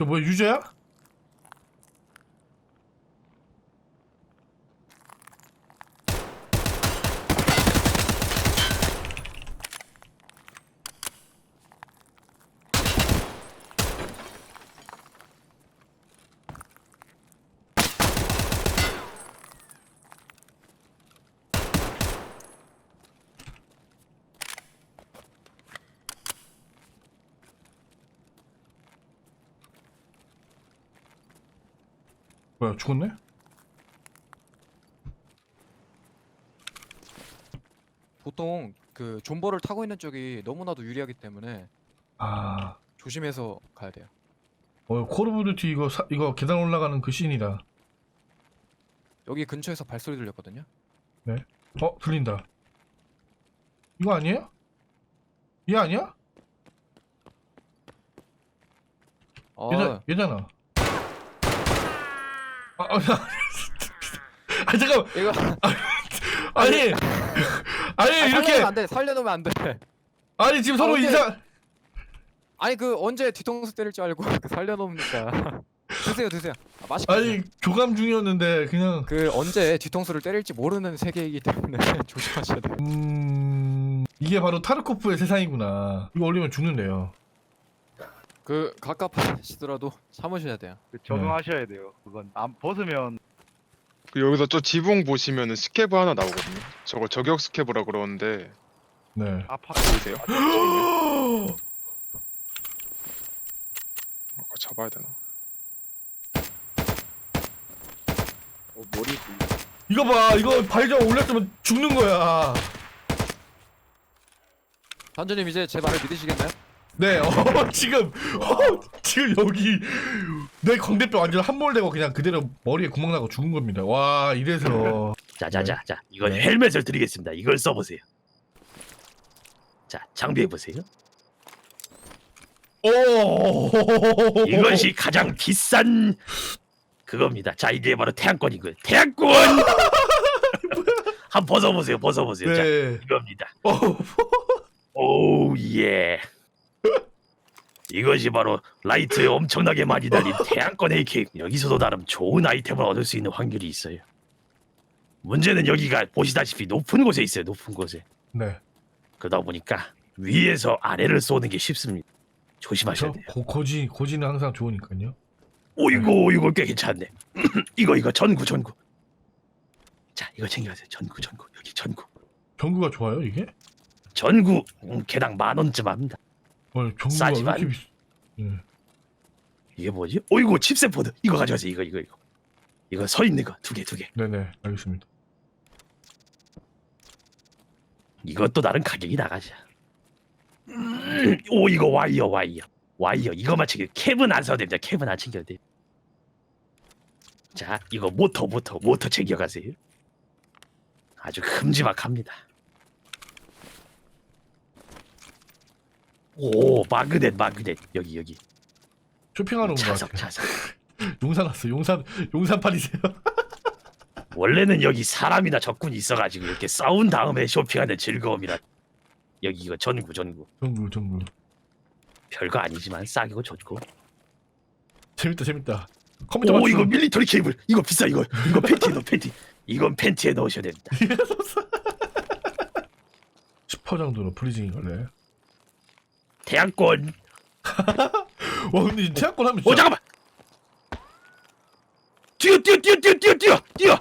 저 뭐야 뭐야 죽었네? 보통 그 존버를 타고 있는 쪽이 너무나도 유리하기 때문에 아, 조심해서 가야 돼요. 어 콜 오브 듀티 이거 사, 이거 계단 올라가는 그 씬이다. 여기 근처에서 발소리 들렸거든요. 어 들린다. 이거 아니에요? 얘 아니야? 아, 얘잖아. 얘잖아. 아, 아, 아 잠깐. 얘가 아니, 아니 이렇게 살려놓으면 안 돼. 살려놓으면 안 돼. 아니 지금 서로 아, 근데- 인사. 아니 그 언제 뒤통수 때릴 줄 알고 그 살려놓으니까 드세요 드세요. 아, 맛있게. 아니 교감 중이었는데 그냥 그 언제 뒤통수를 때릴지 모르는 세계이기 때문에 조심하셔야 돼요. 음 이게 바로 타르코프의 세상이구나. 이거 올리면 죽는데요. 그 갑갑하시더라도 참으셔야 돼요. 그 적응하셔야 돼요. 그건 안 벗으면 그 여기서 저 지붕 보시면은 스케브 하나 나오거든요. 저거 저격 스케브라 그러는데 네. 아파. 보이세요? 이거 잡아야 되나? 어, 머리 이거 봐, 이거 발전 올렸으면 죽는 거야. 단주님 이제 제 말을 믿으시겠나요? 네, 어, 지금, 어, 지금 여기 내 광대뼈 완전 함몰되고 그냥 그대로 머리에 구멍 나고 죽은 겁니다. 와, 이래서 자자자 자 이건 네. 헬멧을 드리겠습니다. 이걸 써보세요. 자 장비해 보세요. 오, 이것이 가장 비싼 그겁니다. 자 이게 바로 태양권이고요. 태양권. 한번 벗어보세요. 벗어보세요. 자 네. 이겁니다. 어, 오 예. 이것이 바로 라이트에 엄청나게 많이 달린 태양권 AK. 여기서도 나름 좋은 아이템을 얻을 수 있는 확률이 있어요. 문제는 여기가 보시다시피 높은 곳에 있어요. 높은 곳에. 네. 그러다 보니까 위에서 아래를 쏘는 게 쉽습니다. 조심하셔야 저 돼요. 고, 고지 고지는 항상 좋으니까요. 오이고 이거 꽤 괜찮네. 이거 이거 전구 전구. 자 이거 챙겨가세요. 전구 전구 여기 전구. 경구가 좋아요 이게? 전구 음, 개당 만 원쯤 합니다. 어, 왜 싸지만. 이렇게 비싸? 네. 이게 뭐지? 오이고 칩셋포드 이거 가져가세요. 이거 이거 이거. 이거 서 있는 거 두 개 두 개. 네네, 알겠습니다. 이것도 나름 가격이 나가자. 음, 오 이거 와이어 와이어 와이어 이거만 챙겨. 캡은 안 사도 됩니다. 캡은 안 챙겨도 돼. 자 이거 모터 모터 모터 챙겨가세요. 아주 큼지막합니다. 오 마그넷 마그넷 여기 여기 쇼핑하러 온거 자석 같아요. 자석. 용산 왔어. 용산 용산 팔이세요? 원래는 여기 사람이나 적군이 있어가지고 이렇게 싸운 다음에 쇼핑하는 즐거움이라. 여기 이거 전구 전구 전구 전구. 별거 아니지만 싸고 좋고. 재밌다 재밌다. 컴퓨터 오 맞추 이거 밀리터리 케이블 이거 비싸 이거 이거 팬티에 넣어 팬티 이건 팬티에 넣으셔야 됩니다 10% 정도로 프리징이 걸려요. 태양권. 와 근데 이 태양권 하면 오 진짜 잠깐만. 뛰어 뛰어 뛰어 뛰어 뛰어 뛰어 뛰어.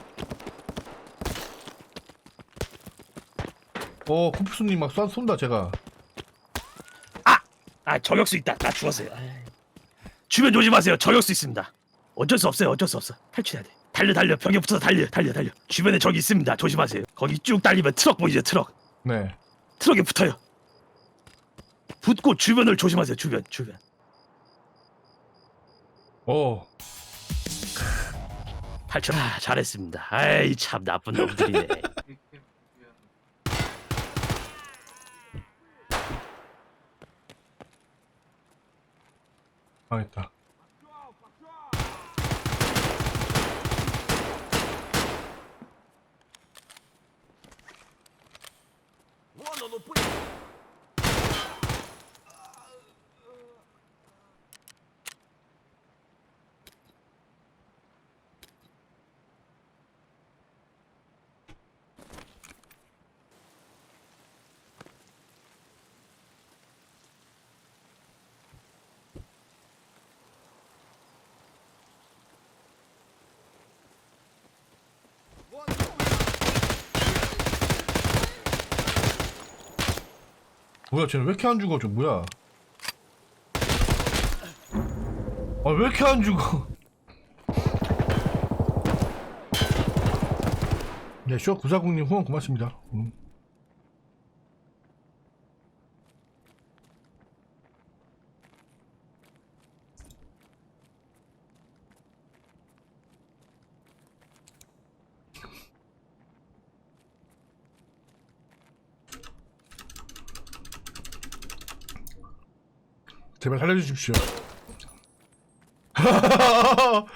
어 코프스님 막 쏜, 쏜다 제가. 아 저격수 있다. 나 죽었어요. 아이. 주변 조심하세요. 저격수 있습니다. 어쩔 수 없어요. 어쩔 수 없어. 탈출해야 돼. 달려 달려. 벽에 붙어서 달려 달려 달려. 주변에 적이 있습니다. 조심하세요. 거기 쭉 달리면 트럭 보이죠 트럭? 네. 트럭에 붙어요 붙고 주변을 조심하세요 주변 주변 어. 탈출 아, 잘했습니다 아이 참 나쁜 놈들이네 망했다. 뭐야 쟤는 왜 이렇게 안 죽어 저 뭐야 아 왜 이렇게 안 죽어 네, 쇼 구사국님 후원 고맙습니다. 음. 제발 살려주십시오.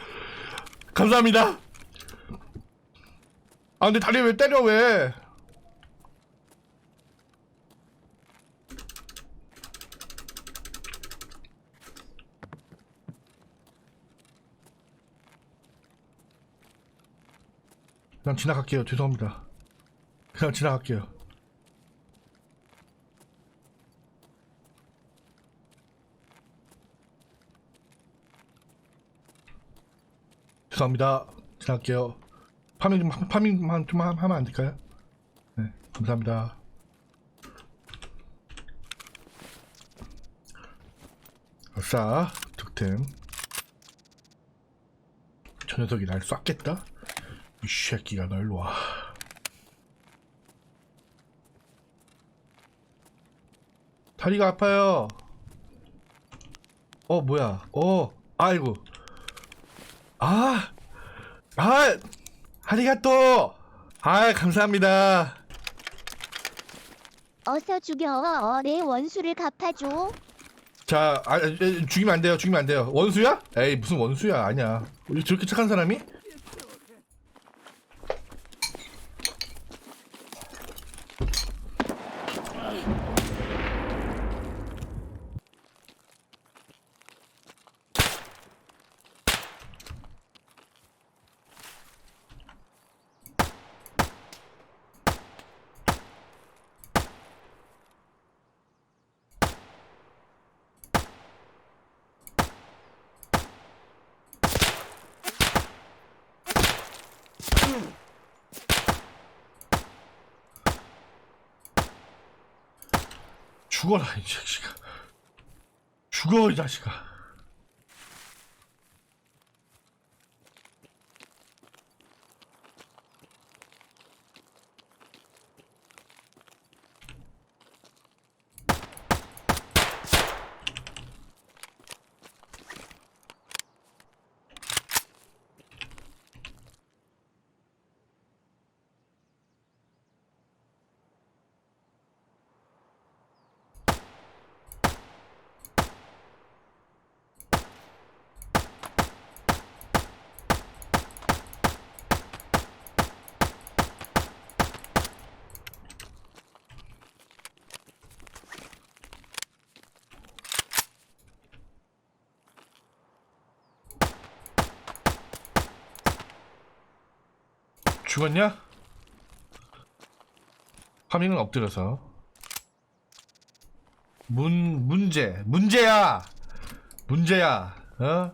감사합니다. 아 근데 다리 왜 때려 왜? 그냥 지나갈게요. 죄송합니다. 그냥 지나갈게요. 죄송합니다. 지나갈게요. 파밍 좀 하- 파밍만 좀 하- 하면 안 될까요? 네, 감사합니다. 아싸, 득템. 저 녀석이 날 쐈겠다? 이 새끼가 널 와. 다리가 아파요. 어, 뭐야. 어, 아이고. 아, 아, 아리가또. 아, 감사합니다. 어서 죽여. 내 원수를 갚아줘. 자, 아, 아, 죽이면 안 돼요. 죽이면 안 돼요. 원수야? 에이, 무슨 원수야? 아니야. 우리 저렇게 착한 사람이? 죽어라, 이 자식아. 죽어, 이 자식아. 죽었냐? 파밍은 엎드려서. 문, 문제. 문제야! 문제야. 어?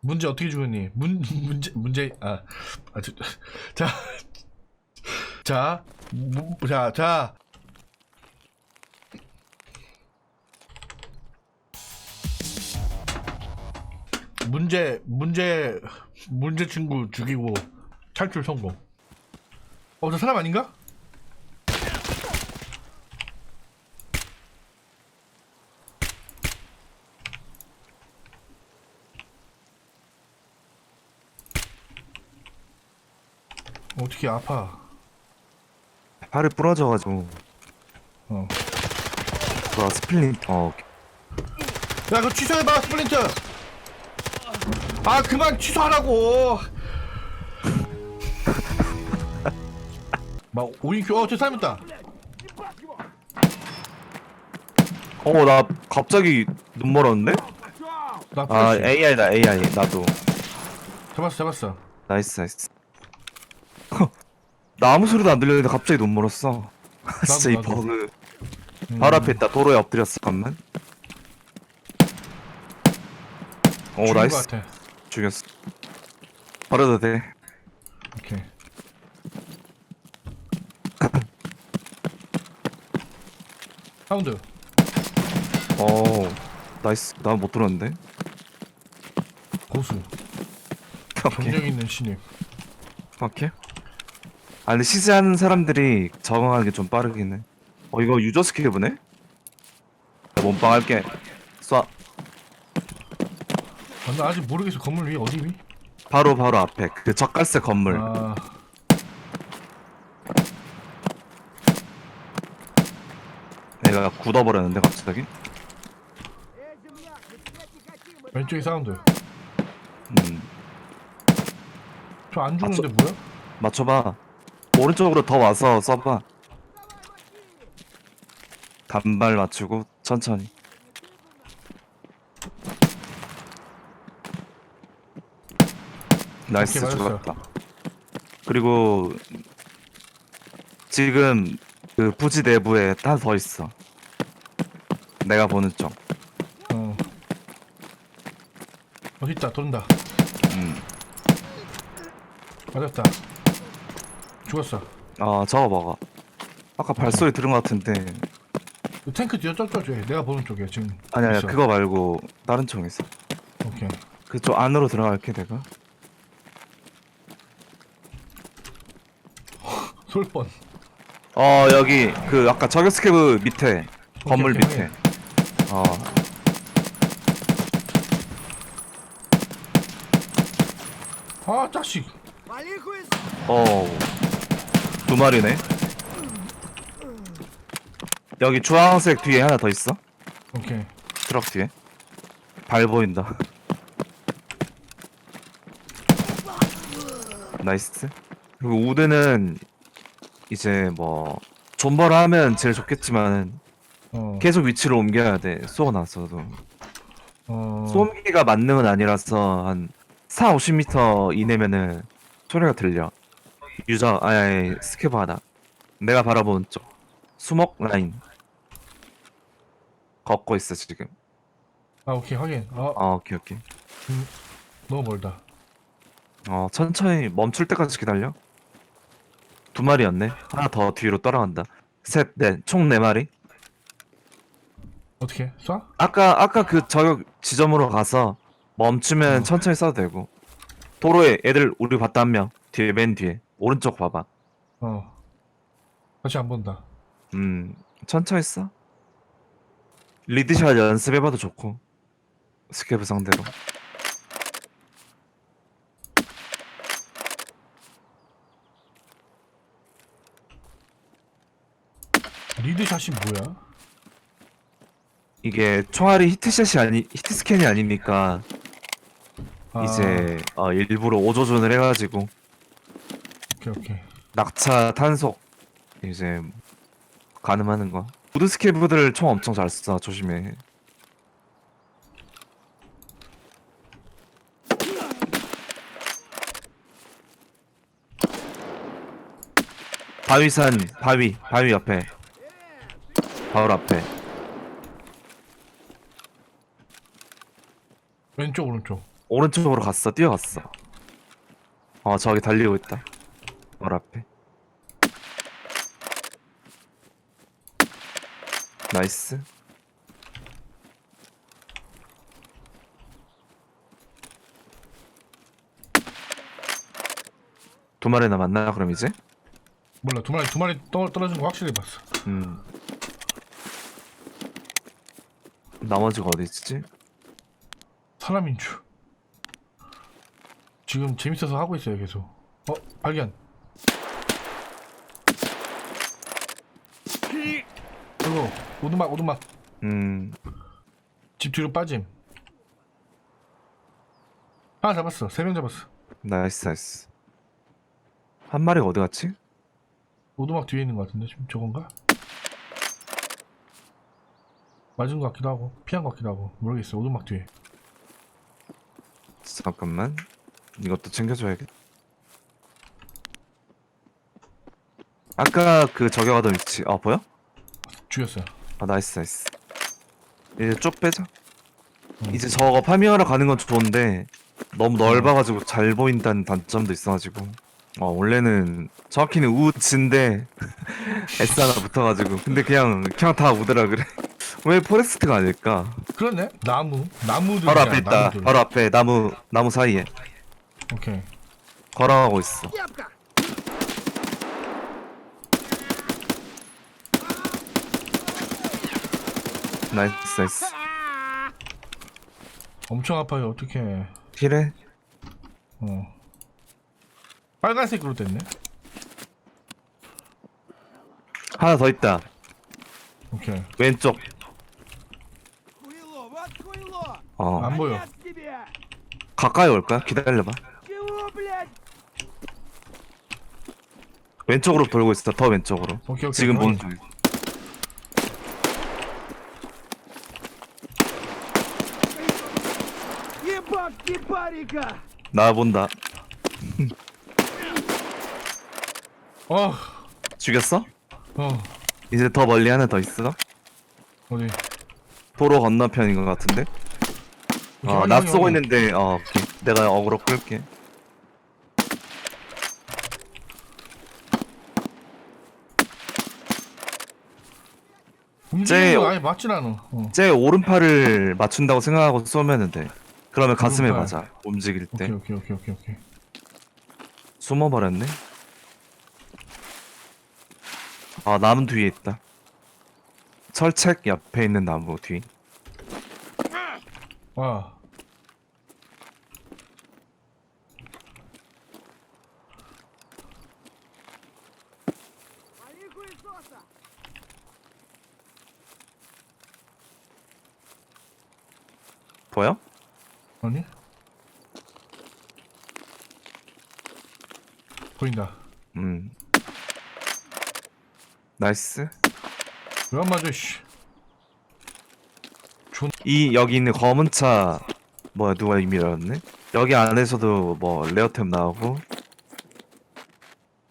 문제 어떻게 죽었니? 문, 문제, 문제, 아, 아, 저, 자, 자, 자. 문제, 문제, 문제 친구 죽이고 탈출 성공. 어, 저 사람 아닌가? 어떻게 아파? 팔이 부러져가지고 어. 그 스플린 어 야, 그거 취소해봐, 스플린트! 아, 그만 취소하라고! 막, 오인큐, 어, 저 사람 있다! 어, 나 갑자기 눈 멀었는데? 나 아, 플래시. AI다, AI. 나도. 잡았어, 잡았어. 나이스, 나이스. 나 아무 소리도 안 들렸는데 갑자기 눈 멀었어. 진짜 이 나도. 버그. 음. 바로 앞에 있다. 도로에 엎드렸어, 잠깐만. 오, 죽인 것 나이스. 같아. 죽였어. 버려도 돼. 오케이. 사운드. 어 나이스. 나 못 들었는데? 고수. 오케이. 경력 있는 신입. 오케이. 아 근데 시즈하는 사람들이 적응하는 게 좀 빠르긴 해어 이거 유저 스킬 보네? 나 몸빵 할게. 쏴. 아, 나 아직 모르겠어. 건물 위 어디 위? 바로 바로 앞에. 그 젓갈색 건물. 아 내가 굳어버렸는데 갑자기? 왼쪽에 사운드. 음. 저 안 죽는데 뭐야? 맞춰봐. 오른쪽으로 더 와서 써봐. 단발 맞추고 천천히. 나이스 오케이, 맞았어요. 죽었다. 그리고 지금 그 부지 내부에 하나 더 있어 내가 보는 쪽 어. 어디 있다 돈다. 음. 맞았다. 죽었어. 아 먹어 아까 발소리 들은 것 같은데. 그 탱크 뒤에 쩔쩔 내가 보는 쪽에 지금. 아니 아니 있어. 그거 말고 다른 총 있어. 오케이. 그쪽 안으로 들어갈게 내가. 솔 뻔. 어 여기 그 아까 저격 스케브 밑에 건물 오케이, 밑에 어 아 자식 어. 두 마리네. 여기 주황색 뒤에 하나 더 있어. 오케이 트럭 뒤에. 발 보인다. 나이스. 그리고 우드는 이제 뭐 존버를 하면 제일 좋겠지만 어, 계속 위치를 옮겨야 돼. 나서도. 어 쏘기가 만능은 아니라서 한 4, 50m 이내면은 소리가 들려. 유저, 아니, 아니 스케브 하나. 내가 바라보는 쪽. 수목 라인. 걷고 있어, 지금. 아 오케이 확인 아 아, 오케이, 오케이. 너무 멀다 어, 천천히 멈출 때까지 기다려. 두 마리였네. 하나 더 뒤로 따라간다. 셋, 넷, 총 네 마리. 어떻게 쏴? 아까, 아까 그 저격 지점으로 가서 멈추면 어. 천천히 쏴도 되고. 도로에 애들 우리 봤다 한 명. 뒤에, 맨 뒤에. 오른쪽 봐봐. 어 다시 안 본다 음, 천천히 써. 리드샷 연습해봐도 좋고. 스케브 상대로. 리드샷이 뭐야? 이게 총알이 히트샷이 아니, 히트 스캔이 아니니까, 아, 이제, 어, 일부러 오조준을 해가지고, 오케이 오케이 낙차, 탄속, 이제, 가늠하는 거. 우드 스케브들 총 엄청 잘 써, 조심해. 바위산, 바위, 바위 옆에. 바로 앞에. 왼쪽 오른쪽 오른쪽으로 갔어, 뛰어갔어. 어, 저기 달리고 있다. 바로 앞에. 나이스. 두 마리 남았나, 그럼 이제? 몰라 두 마리 두 마리 떨, 떨어진 거 확실히 봤어 음. 나머지가 어디 있지? 사람인 줄. 지금 재밌어서 하고 있어요 계속. 어 발견. 그리고 오두막 오두막. 음, 집 뒤로 빠짐. 하나 잡았어. 세 명 잡았어. 나이스, 나이스. 한 마리가 어디 갔지? 오두막 뒤에 있는 거 같은데 지금 저건가? 맞은 거 같기도 하고 피한 거 같기도 하고 모르겠어 오두막 뒤에 잠깐만. 이것도 챙겨줘야겠다. 아까 그 저격하던 위치, 아, 보여? 죽였어요 아, 나이스, 나이스. 이제 쭉 빼자. 음. 이제 저거 파밍하러 가는 건 좋은데, 너무 넓어가지고 잘 보인다는 단점도 있어가지고. 어 원래는 정확히는 우츠인데 S 하나 붙어가지고 근데 그냥 그냥 다 우드라 그래 왜 포레스트가 아닐까 그러네. 나무. 나무들. 바로 앞에 있다 나무들. 바로 앞에 나무 나무 사이에 오케이. 걸어가고 있어 나이스 나이스 엄청 아파요. 어떡해. 힐해 어. 빨간색으로 됐네. 하나 더 있다 오케이. 왼쪽 어 안 보여. 가까이 올까? 기다려봐 왼쪽으로 돌고 있어 더 왼쪽으로 오케이 오케이. 지금. 보는 중 나 본다 어. 죽였어? 어. 이제 더 멀리 하나 더 있어 어디? 도로 건너편인 것 같은데 어, 확인, 나 확인. 있는데 어 오케이. 내가 어그로 끌게 움직이는 거 쟤- 아예 맞진 않아. 어. 제 오른팔을 맞춘다고 생각하고 쏘면은 돼 그러면 가슴에 오른팔. 맞아 움직일 때 오케이 오케이 오케이 오케이 오케이. 숨어버렸네 아 나무 뒤에 있다 철책 옆에 있는 나무 뒤 와. 보여? 아니? 보인다. 음 나이스 왜안 맞아 씨. 이 여기 있는 검은 차 뭐야 누가 이미 열었네 여기 안에서도 뭐 레어템 나오고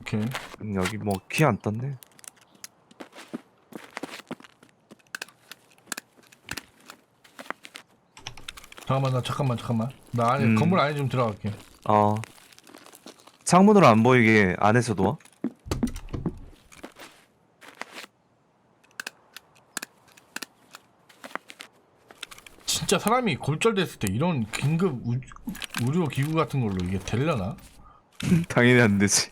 오케이. 음, 여기 뭐 키 안 떴네 잠깐만 나 잠깐만 잠깐만. 나 안에 음. 건물 안에 좀 들어갈게. 어 창문으로 안 보이게 안에서 놓아 진짜 사람이 골절됐을 때 이런 긴급 우, 의료 기구 같은 걸로 이게 되려나? 당연히 안 되지